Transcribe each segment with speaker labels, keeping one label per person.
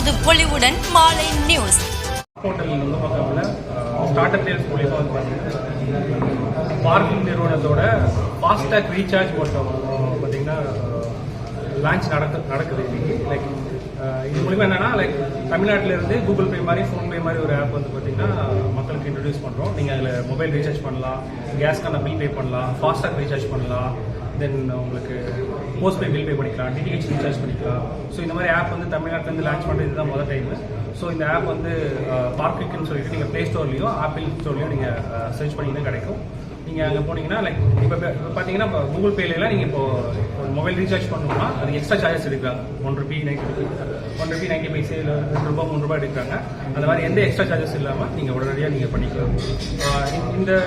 Speaker 1: புது பொலிவுடன் மாலை நியூஸ். ஸ்டார்ட் அப் சேல்ஸ் மூலியமாக பார்க்கிங் நிறுவனத்தோட ஃபாஸ்டாக் ரீசார்ஜ் போட்ட பார்த்தீங்கன்னா லான்ச் நடக்க நடக்குது இன்னைக்கு. லைக் இது மூலிமா என்னன்னா லைக் தமிழ்நாட்டிலேருந்து கூகுள் பே மாதிரி ஃபோன்பே மாதிரி ஒரு ஆப் வந்து பார்த்தீங்கன்னா மக்களுக்கு இன்ட்ரடியூஸ் பண்ணுறோம் நீங்கள் அதில் மொபைல் ரீசார்ஜ் பண்ணலாம் கேஸ்க்கான பில் பே பண்ணலாம் ஃபாஸ்டாக் ரீசார்ஜ் பண்ணலாம். தென் உங்களுக்கு போஸ்ட் பே பில் பே பண்ணிக்கலாம் டிடிஹெச் ரீசார்ஜ் பண்ணிக்கலாம். ஸோ இந்த மாதிரி ஆப் வந்து தமிழ்நாட்டிலேருந்து லான்ச் பண்ணுறது இதுதான் முதல் டைம் ஸோ இந்த ஆப் வந்து uh, பார்க்குன்னு சொல்லிட்டு நீங்கள் ப்ளே ஸ்டோர்லேயோ ஆப்பிள் ஸ்டோர்லேயோ நீங்கள் சர்ச் பண்ணிங்கன்னா கிடைக்கும். நீங்கள் அங்கே போனீங்கன்னா லைக் இப்போ பார்த்தீங்கன்னா இப்போ கூகுள் பேலாம் நீங்கள் இப்போ ஒரு மொபைல் ரீசார்ஜ் பண்ணணும்னா அது எக்ஸ்ட்ரா சார்ஜஸ் எடுக்கிறாங்க. One rupee ninety one rupee ninety paise இல்லை ரெண்டு ரூபா மூணு ரூபாய் எடுக்கிறாங்க. அந்த மாதிரி எந்த எக்ஸ்ட்ரா சார்ஜஸ் இல்லாமல் நீங்கள் உடனடியாக நீங்கள் பண்ணிக்கலாம். இந்த-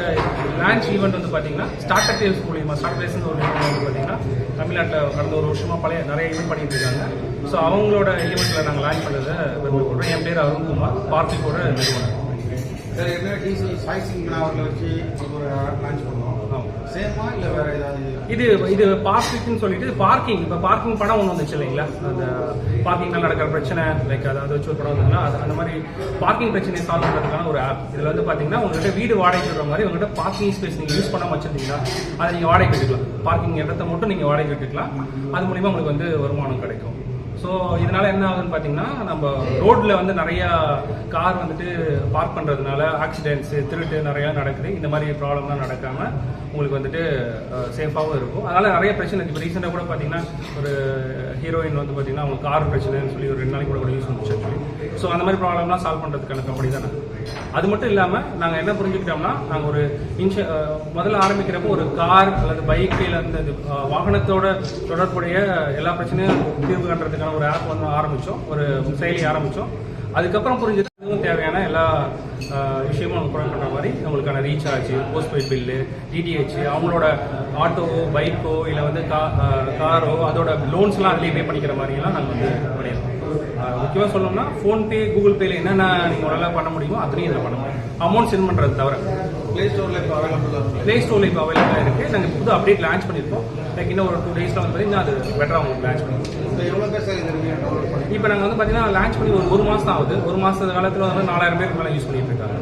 Speaker 1: லான்ச் ஈவெண்ட் வந்து பார்த்தீங்கன்னா ஸ்டார்ட் அப் டேல்ஸ் மூலியமாக ஸ்டார்ட் டேல்ஸ் ஒரு ஈவெண்ட் வந்து பார்த்தீங்கன்னா தமிழ்நாட்டில் கடந்த ஒரு வருஷமாக பழைய நிறைய ஈவெண்ட் பண்ணிட்டு இருக்காங்க. ஸோ அவங்களோட ஈவெண்ட்டில் நாங்கள் லான்ச் பண்ணதை பெருமைப்படுறோம் என் பேர் அருண்குமார் பார்த்திக்கோட நிறுவனம்
Speaker 2: சார் என்ன டிசி சாய்சிங் அவர்களை வச்சு ஒரு லான்ச் பண்ணோம்
Speaker 1: ஆமாம்.
Speaker 2: சேமா இல்லை வேற ஏதாவது
Speaker 1: இது இது பார்க்கிங்னு சொல்லிட்டு பார்க்கிங் இப்போ பார்க்கிங் படம் ஒன்று வந்துச்சு இல்லைங்களா? அந்த பார்க்கிங்ல நடக்கிற பிரச்சனை லைக் அதாவது வச்சு ஒரு படம் வந்துங்களா அந்த மாதிரி பார்க்கிங் பிரச்சனையை சால்வ் பண்ணுறதுக்கான ஒரு ஆப் இதில் வந்து பார்த்தீங்கன்னா உங்ககிட்ட வீடு வாடகை விடுற மாதிரி உங்ககிட்ட பார்க்கிங் ஸ்பேஸ் நீங்கள் யூஸ் பண்ணாம வச்சிருந்தீங்கன்னா அதை நீங்கள் வாடகை எடுக்கலாம். பார்க்கிங் இடத்த மட்டும் நீங்கள் வாடகை எடுக்கலாம். அது மூலிமா உங்களுக்கு வந்து வருமானம் கிடைக்கும். ஸோ இதனால என்ன ஆகுதுன்னு பார்த்தீங்கன்னா நம்ம ரோட்ல வந்து நிறைய கார் வந்துட்டு பார்க் பண்றதுனால ஆக்சிடென்ட்ஸ் திருட்டு நிறைய நடக்குது. இந்த மாதிரி ப்ராப்ளம்லாம் நடக்காம உங்களுக்கு வந்துட்டு சேஃபாகவும் இருக்கும். அதனால நிறைய பிரச்சனை. இருக்குது இப்போ ரீசெண்டாக கூட பார்த்தீங்கன்னா ஒரு ஹீரோயின் வந்து பார்த்தீங்கன்னா அவங்க கார் பிரச்சனைன்னு சொல்லி ஒரு ரெண்டு நாளைக்கு கூட கூட யூஸ் பண்ணிச்சு ஸோ அந்த மாதிரி ப்ராப்ளம்லாம் சால்வ் பண்ணுறதுக்கான கம்பெனி தானே அது மட்டும் இல்லாமல் நாங்கள் என்ன புரிஞ்சுக்கிட்டோம்னா நாங்கள் ஒரு இன்ஷ முதல்ல ஆரம்பிக்கிறப்போ ஒரு கார் அல்லது பைக் இல்லை அந்த வாகனத்தோட தொடர்புடைய எல்லா பிரச்சனையும் தீர்வு காண்றதுக்கான ஒரு ஆப் வந்து ஆரம்பித்தோம் ஒரு செயலி ஆரம்பித்தோம் அதுக்கப்புறம் புரிஞ்சதுக்கும் தேவையான எல்லா விஷயமும் நம்ம ப்ரொவைட் பண்ணுற மாதிரி அவங்களுக்கான recharge postpaid bill DTH அவங்களோட ஆட்டோவோ பைக்கோ இல்லை வந்து கா காரோ அதோட லோன்ஸ்லாம் அதிலே பே பண்ணிக்கிற மாதிரிலாம் நாங்கள் வந்து பண்ணியிருக்கோம் முக்கியமாக சொல்லணும்னா ஃபோன்பே கூகுள் பேல என்னென்ன நீங்கள் உங்களால் பண்ண முடியுமோ அத்தனையும் இதில் பண்ண முடியும். அமௌண்ட் சென்ட் பண்ணுறது தவிர.
Speaker 2: பிளே ஸ்டோர்ல இப்போ அவைலபிளாக
Speaker 1: ப்ளே ஸ்டோரில் இப்போ அவைலபிளாக இருக்குது நாங்கள் புது அப்டேட் லான்ச் பண்ணியிருக்கோம். லைக் இன்னும் ஒரு டூ டேஸில் வந்து பார்த்தீங்கன்னா அது பெட்டராக உங்களுக்கு லான்ச் பண்ணிருக்கோம்
Speaker 2: இப்போ நீங்கள்
Speaker 1: வந்து பார்த்தீங்கன்னா லான்ச் பண்ணி ஒரு ஒரு மாதம் ஆகுது. ஒரு மாதத்து காலத்தில் வந்து நாலாயிரம் பேருக்கு மேலே யூஸ் பண்ணிட்டு இருக்காங்க.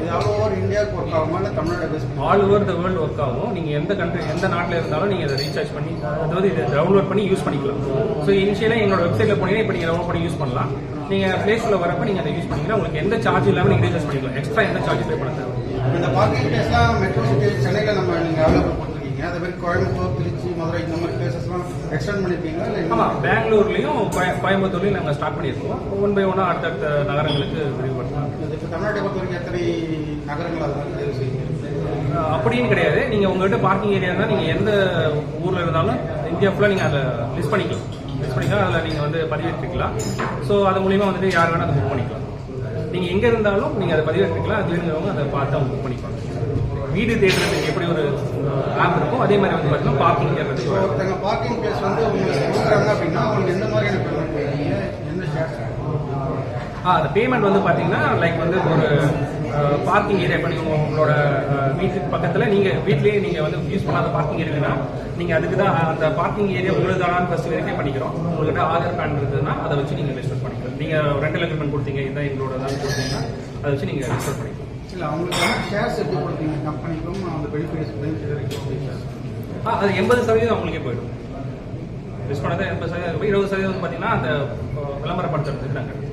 Speaker 2: இது ஆல் ஓவர் இந்தியாவுக்கு ஒர்க் ஆகுமா இல்லை தமிழ்நாடு பேஸ் பண்ணி
Speaker 1: all over the world work ஆகும். நீங்கள் எந்த கண்ட்ரி எந்த நாட்டில் இருந்தாலும் நீங்கள் அதை ரீசார்ஜ் பண்ணி அதாவது இதை டவுன்லோட் பண்ணி யூஸ் பண்ணிக்கலாம். ஸோ இனிஷியலாக எங்களோட வெப்சைட்டில் போனீங்கன்னா இப்போ நீங்கள் டவுன்லோட் பண்ணி யூஸ் பண்ணலாம். நீங்கள் ப்ளே ஸ்டோரில் வரப்போ நீங்கள் அதை யூஸ் பண்ணிக்கலாம் உங்களுக்கு எந்த சார்ஜ் இல்லாமல் நீங்கள் ரீசார்ஜ் பண்ணிக்கலாம். எக்ஸ்ட்ரா எந்த சார்ஜ் பே பண்ண தேவை
Speaker 2: இந்த பார்க்கிங் பிளேஸ்லாம் மெட்ரோ சிட்டி சென்னையில் நம்ம நீங்கள் அவைலபிள் கொடுத்துருக்கீங்க அதே மாதிரி கோயம்புத்தூர் திருச்சி மதுரை இந்த மாதிரி பிளேசஸ்லாம் எக்ஸ்டெண்ட் பண்ணியிருக்கீங்களா இல்லை
Speaker 1: ஆமாம் பெங்களூர்லேயும் கோயம்புத்தூர்லையும் நாங்கள் ஸ்டார்ட் பண்ணியிருக்கோம். ஒன் பை ஒன்னாக அடுத்தடுத்த நகரங்களுக்கு விரிவுபடுத்தலாம்.
Speaker 2: இப்போ தமிழ்நாட்டை பொறுத்த வரைக்கும் எத்தனை நகரங்கள்
Speaker 1: அப்படின்னு கிடையாது. நீங்கள் உங்கள்கிட்ட பார்க்கிங் ஏரியா இருந்தால் நீங்கள் எந்த ஊரில் இருந்தாலும் இந்தியா ஃபுல்லாக நீங்கள் அதை லிஸ்ட் பண்ணிக்கலாம். லிஸ்ட் பண்ணிக்கலாம். அதில் நீங்கள் வந்து பதிவேற்றிக்கலாம். ஸோ அது மூலிமா வந்துட்டு யார் வேணால் அதை புக் பண்ணிக்கலாம். நீங்கள் எங்கே இருந்தாலும் நீங்கள் அதை பதிவேற்றிக்கலாம். அது வேணுங்கிறவங்க அதை பார்த்து அவங்க புக் பண்ணிக்கலாம். வீடு தேடுறதுக்கு எப்படி ஒரு ஆப் இருக்கும் அதே மாதிரி வந்து பார்த்தீங்கன்னா பார்க்கிங் தேடுறதுக்கு ஒரு
Speaker 2: ஒருத்தங்க பார்க்கிங் பிளேஸ் வந்து உங்களுக்கு கொடுக்குறாங்க அப்படின்னா அவங்களுக்கு எந்த மாதிரியான பேமெண்ட்
Speaker 1: ஆ அந்த பேமெண்ட் வந்து பார்த்தீங்கன்னா லைக் வந்து ஒரு பார்க்கிங் ஏரியா இப்போ நீங்கள் உங்களோட வீட்டுக்கு பக்கத்தில் நீங்கள் வீட்லேயே நீங்கள் வந்து யூஸ் பண்ணாத பார்க்கிங் இருக்குன்னா நீங்கள் அதுக்கு தான் அந்த பார்க்கிங் ஏரியா உங்களுக்கு தானான்னு ஃபஸ்ட் வெரிஃபை பண்ணிக்கிறோம். உங்கள்கிட்ட ஆதார் கார்டு இருந்ததுன்னா அதை வச்சு நீங்கள் ரெஜிஸ்டர் பண்ணிக்கலாம். நீங்கள் ரெண்டல் அக்ரிமெண்ட் கொடுத்தீங்க இதான் எங்களோட தான் கொடுத்தீங்கன்னா அதை வச்சு நீங்கள் ரெஜிஸ்டர் பண்ணிக்கலாம்.
Speaker 2: இல்லை அவங்களுக்கு வந்து ஷேர்ஸ் எப்படி கொடுத்தீங்க. கம்பெனிக்கும் அந்த பெனிஃபிட்ஸ் பெனிஃபிட்
Speaker 1: ஆ அது எண்பது சதவீதம் அவங்களுக்கே போயிடும். யூஸ் பண்ணதை எண்பது சதவீதம் இருபது சதவீதம் வந்து பார்த்தீங்கன்னா அந்த அஹ், விளம்பரப்படுத்துறதுக்கு நாங்கள்